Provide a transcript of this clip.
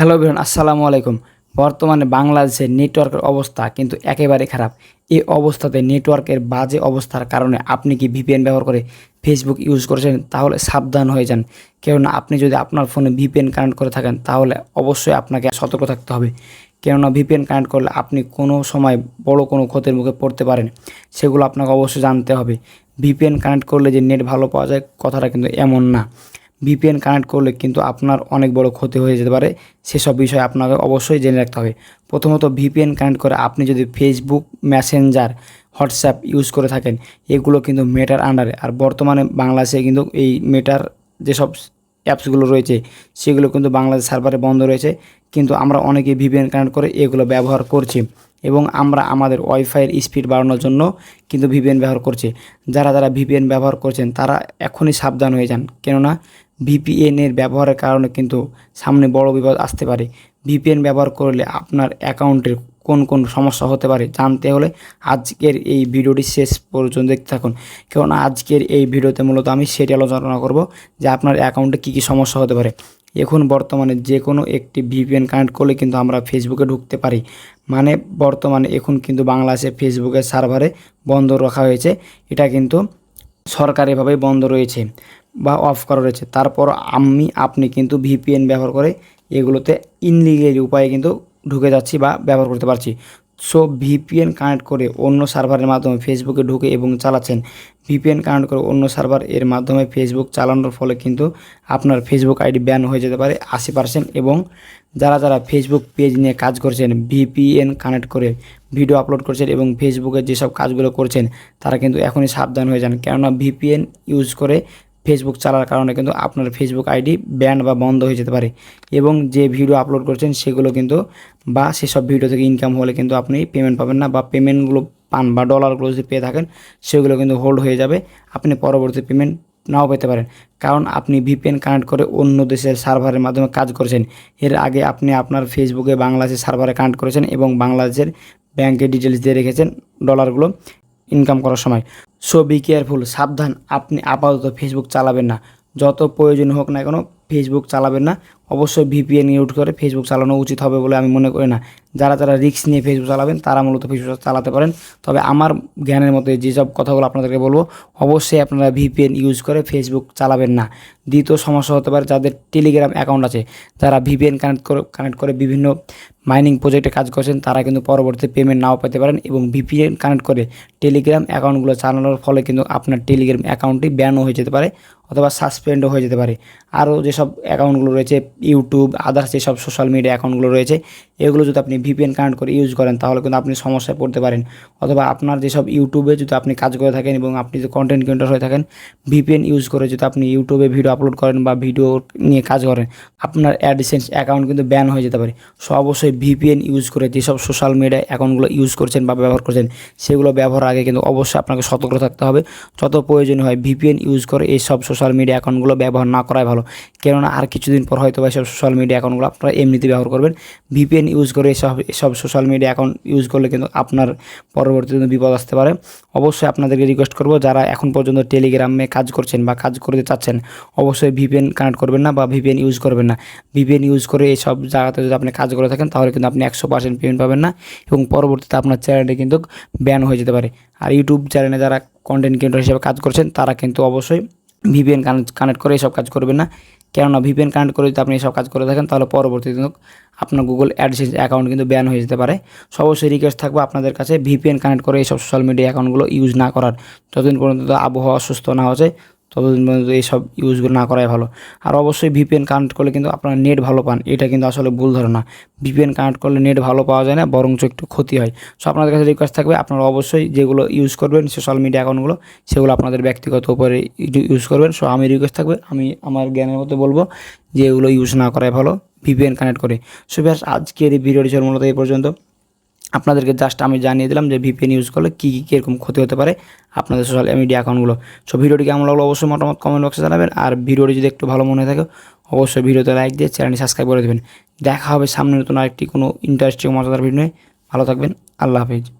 Hello বিরন আসসালামু আলাইকুম। বর্তমানে বাংলাদেশের নেটওয়ার্কের অবস্থা কিন্তু একেবারে খারাপ। এই অবস্থাতে নেটওয়ার্কের বাজে অবস্থার কারণে আপনি কি ভিপিএন ব্যবহার করে ফেসবুক ইউজ করেছেন? তাহলে সাবধান হয়ে যান। কেননা আপনি যদি আপনার ফোনে ভিপিএন কানেক্ট করে থাকেন, তাহলে অবশ্যই আপনাকে সতর্ক থাকতে হবে। কেননা ভিপিএন কানেক্ট করলে আপনি কোনো সময় বড় কোনো ক্ষতির মুখে পড়তে পারেন। সেগুলো আপনাকে অবশ্যই জানতে হবে। ভিপিএন কানেক্ট করলে যে নেট ভালো পাওয়া যায়, কথাটা কিন্তু এমন না। ভিপিএন কানেক্ট করলে কিন্তু আপনার অনেক বড় ক্ষতি হয়ে যেতে পারে। সেসব বিষয়ে আপনাকে অবশ্যই জেনে রাখতে হবে। প্রথমত ভিপিএন কানেক্ট করে আপনি যদি ফেসবুক মেসেঞ্জার হোয়াটসঅ্যাপ ইউজ করে থাকেন, এগুলো কিন্তু মেটার আন্ডারে আর বর্তমানে বাংলাদেশে কিন্তু এই মেটার যেসব অ্যাপসগুলো রয়েছে, সেগুলো কিন্তু বাংলাদেশ সার্ভারে বন্ধ রয়েছে। কিন্তু আমরা অনেকে ভিপিএন কানেক্ট করে এগুলো ব্যবহার করছি এবং আমরা আমাদের ওয়াইফাইয়ের স্পিড বাড়ানোর জন্য কিন্তু ভিপিএন ব্যবহার করছি। যারা যারা ভিপিএন ব্যবহার করছেন, তারা এখনই সাবধান হয়ে যান। কেননা ভিপিএনের ব্যবহারের কারণে কিন্তু সামনে বড় বিপদ আসতে পারে। ভিপিএন ব্যবহার করলে আপনার অ্যাকাউন্টের কোন কোন সমস্যা হতে পারে জানতে হলে আজকের এই ভিডিওটি শেষ পর্যন্ত দেখতে থাকুন। কেননা আজকের এই ভিডিওতে মূলত আমি সেটি আলোচনা করব যে আপনার অ্যাকাউন্টে কী কী সমস্যা হতে পারে। এখন বর্তমানে যে কোনো একটি ভিপিএন কানেক্ট করলে কিন্তু আমরা ফেসবুকে ঢুকতে পারি। মানে বর্তমানে এখন কিন্তু বাংলাদেশে ফেসবুকের সার্ভারে বন্ধ রাখা হয়েছে। এটা কিন্তু সরকারিভাবেই বন্ধ রয়েছে। বা অফ করা রয়েছে। তারপর আমি, আপনি কিন্তু ভিপিএন ব্যবহার করে এগুলোতে ইনলিগেল উপায়ে কিন্তু ঢুকে যাচ্ছি বা ব্যবহার করতে পারছি। সো ভিপিএন কানেক্ট করে অন্য সার্ভারের মাধ্যমে ফেসবুকে ঢুকে এবং চালাচ্ছেন। ভিপিএন কানেক্ট করে অন্য সার্ভার এর মাধ্যমে ফেসবুক চালানোর ফলে কিন্তু আপনার ফেসবুক আইডি ব্যান হয়ে যেতে পারে আশি পার্সেন্ট এবং যারা যারা ফেসবুক পেজ নিয়ে কাজ করছেন ভিপিএন কানেক্ট করে ভিডিও আপলোড করছেন এবং ফেসবুকে যেসব কাজগুলো করছেন, তারা কিন্তু এখনই সাবধান হয়ে যান। কেননা ভিপিএন ইউজ করে ফেসবুক চালার কারণে কিন্তু আপনার ফেসবুক আইডি ব্যান বা বন্ধ হয়ে যেতে পারে। এবং যে ভিডিও আপলোড করছেন, সেগুলো কিন্তু বা সেসব ভিডিও থেকে ইনকাম হলে কিন্তু আপনি পেমেন্ট পাবেন না বা পেমেন্টগুলো পান বা ডলারগুলো যদি পেয়ে থাকেন, সেগুলো কিন্তু হোল্ড হয়ে যাবে। আপনি পরবর্তী পেমেন্ট নাও পেতে পারেন। কারণ আপনি ভিপিএন কানেক্ট করে অন্য দেশের সার্ভারের মাধ্যমে কাজ করেছেন। এর আগে আপনি আপনার ফেসবুকে বাংলাদেশের সার্ভারে কানেক্ট করেছেন এবং বাংলাদেশের ব্যাংকের ডিটেলস দিয়ে রেখেছেন ডলারগুলো ইনকাম করার সময়। সো বি কেয়ারফুল সাবধান, আপনি আপাতত ফেসবুক চালাবেন না। যত প্রয়োজন হোক না কেন ফেসবুক চালাবেন না। অবশ্যই ভিপিএন ইউজ করে ফেসবুক চালানো উচিত হবে বলে আমি মনে করি না। যারা যারা রিস্ক নিয়ে ফেসবুক চালাবেন, তারা মূলত ফেসবুক চালাতে পারেন। তবে আমার জ্ঞানের মতে যেসব কথাগুলো আপনাদেরকে বলব, অবশ্যই আপনারা ভিপিএন ইউজ করে ফেসবুক চালাবেন না। দ্বিতীয় সমস্যা হতে পারে যাদের টেলিগ্রাম অ্যাকাউন্ট আছে। যারা ভিপিএন কানেক্ট করে কানেক্ট করে বিভিন্ন মাইনিং প্রজেক্টে কাজ করছেন, তারা কিন্তু পরবর্তী পেমেন্ট নাও পেতে পারেন এবং ভিপিএন কানেক্ট করে টেলিগ্রাম অ্যাকাউন্টগুলো চালানোর ফলে কিন্তু আপনার টেলিগ্রাম অ্যাকাউন্টটি ব্যানও হয়ে যেতে পারে অথবা সাসপেন্ডও হয়ে যেতে পারে। আরও যেসব অ্যাকাউন্টগুলো রয়েছে ইউটিউব আদার্স যেসব সোশ্যাল মিডিয়া অ্যাকাউন্টগুলো রয়েছে। এগুলো যদি আপনি ভিপিএন কানেক্ট করে ইউজ করেন, তাহলে কিন্তু আপনি সমস্যায় পড়তে পারেন। অথবা আপনার যেসব ইউটিউবে যদি আপনি কাজ করে থাকেন এবং আপনি যদি কন্টেন্ট ক্রিয়েটর হয়ে থাকেন ভিপিএন ইউজ করে যদি আপনি ইউটিউবে ভিডিও আপলোড করেন বা ভিডিও নিয়ে কাজ করেন, আপনার অ্যাডিসেন্স অ্যাকাউন্ট কিন্তু ব্যান হয়ে যেতে পারে। সো অবশ্যই ভিপিএন ইউজ করে যেসব সোশ্যাল মিডিয়া অ্যাকাউন্টগুলো ইউজ করছেন বা ব্যবহার করছেন, সেগুলো ব্যবহার আগে কিন্তু অবশ্যই আপনাকে সতর্ক থাকতে হবে। যত প্রয়োজনীয় হয় ভিপিএন ইউজ করে এই সব সোশ্যাল মিডিয়া অ্যাকাউন্টগুলো ব্যবহার না করাই ভালো। কেননা আর কিছুদিন পর হয়তো বা এসব সোশ্যাল মিডিয়া অ্যাকাউন্টগুলো আপনারা এমনিতে ব্যবহার করবেন। ভিপিএন ইউজ করে এসব এসব সোশ্যাল মিডিয়া অ্যাকাউন্ট ইউজ করলে কিন্তু আপনার পরবর্তীতে বিপদ আসতে পারে। অবশ্যই আপনাদেরকে রিকোয়েস্ট করব, যারা এখন পর্যন্ত টেলিগ্রামে কাজ করছেন বা কাজ করতে চাচ্ছেন, অবশ্যই ভিপিএন কানেক্ট করবেন না বা ভিপিএন ইউজ করবেন না। ভিপিএন ইউজ করে এইসব জায়গাতে যদি আপনি কাজ করে থাকেন, তাহলে কিন্তু আপনি একশো পার্সেন্ট পেমেন্ট পাবেন না এবং পরবর্তীতে আপনার চ্যানেলটি কিন্তু ব্যান হয়ে যেতে পারে। আর ইউটিউব চ্যানেলে যারা কন্টেন্ট ক্রিয়েটর হিসেবে কাজ করছেন, তারা কিন্তু অবশ্যই ভিপিএন কানেক্ট করে এসব কাজ করবেন না। কেননা ভিপিএন কানেক্ট করে যদি আপনি এসব কাজ করে থাকেন, তাহলে পরবর্তীতে কিন্তু আপনার গুগল অ্যাডসেন্স অ্যাকাউন্ট কিন্তু ব্যান হয়ে যেতে পারে। সব অবশ্যই রিকোয়েস্ট থাকবে আপনাদের কাছে ভিপিএন কানেক্ট করে এইসব সোশ্যাল মিডিয়া অ্যাকাউন্টগুলো ইউজ না করার। যতদিন পর্যন্ত আবহাওয়া সুস্থ না হচ্ছে ততদিন পর্যন্ত এইসব ইউজগুলো না করাই ভালো। আর অবশ্যই ভিপিএন কানেক্ট করলে কিন্তু আপনারা নেট ভালো পান, এটা কিন্তু আসলে ভুল ধারণা। ভিপিএন কানেক্ট করলে নেট ভালো পাওয়া যায় না, বরঞ্চ একটু ক্ষতি হয়। সো আপনাদের কাছে রিকোয়েস্ট থাকবে, আপনারা অবশ্যই যেগুলো ইউজ করবেন সোশ্যাল মিডিয়া অ্যাকাউন্টগুলো সেগুলো আপনাদের ব্যক্তিগত উপরে ইউজ করবেন। সো আমি রিকোয়েস্ট থাকবে, আমি আমার জ্ঞানের মতো বলব যে এগুলো ইউজ না করাই ভালো ভিপিএন কানেক্ট করে। সো ব্যাস, আজকের এই ভিডিওটি মূলত এই পর্যন্ত। আপনাদেরকে জাস্ট আমি জানিয়ে দিলাম যে ভিপিএন ইউজ করলে কী কী কীরকম ক্ষতি হতে পারে আপনাদের সোশ্যাল মিডিয়া অ্যাকাউন্টগুলো সো ভিডিওটি কেমন লাগল অবশ্যই মতামত কমেন্ট বক্সে জানাবেন। আর ভিডিওটি যদি একটু ভালো মনে থাকে, অবশ্যই ভিডিওতে লাইক দিয়ে চ্যানেলটি সাবস্ক্রাইব করে দেবেন। দেখা হবে সামনে নতুন আরেকটি কোনো ইন্টারেস্টিং মজাদার ভিডিও ভালো থাকবেন। আল্লাহ হাফিজ।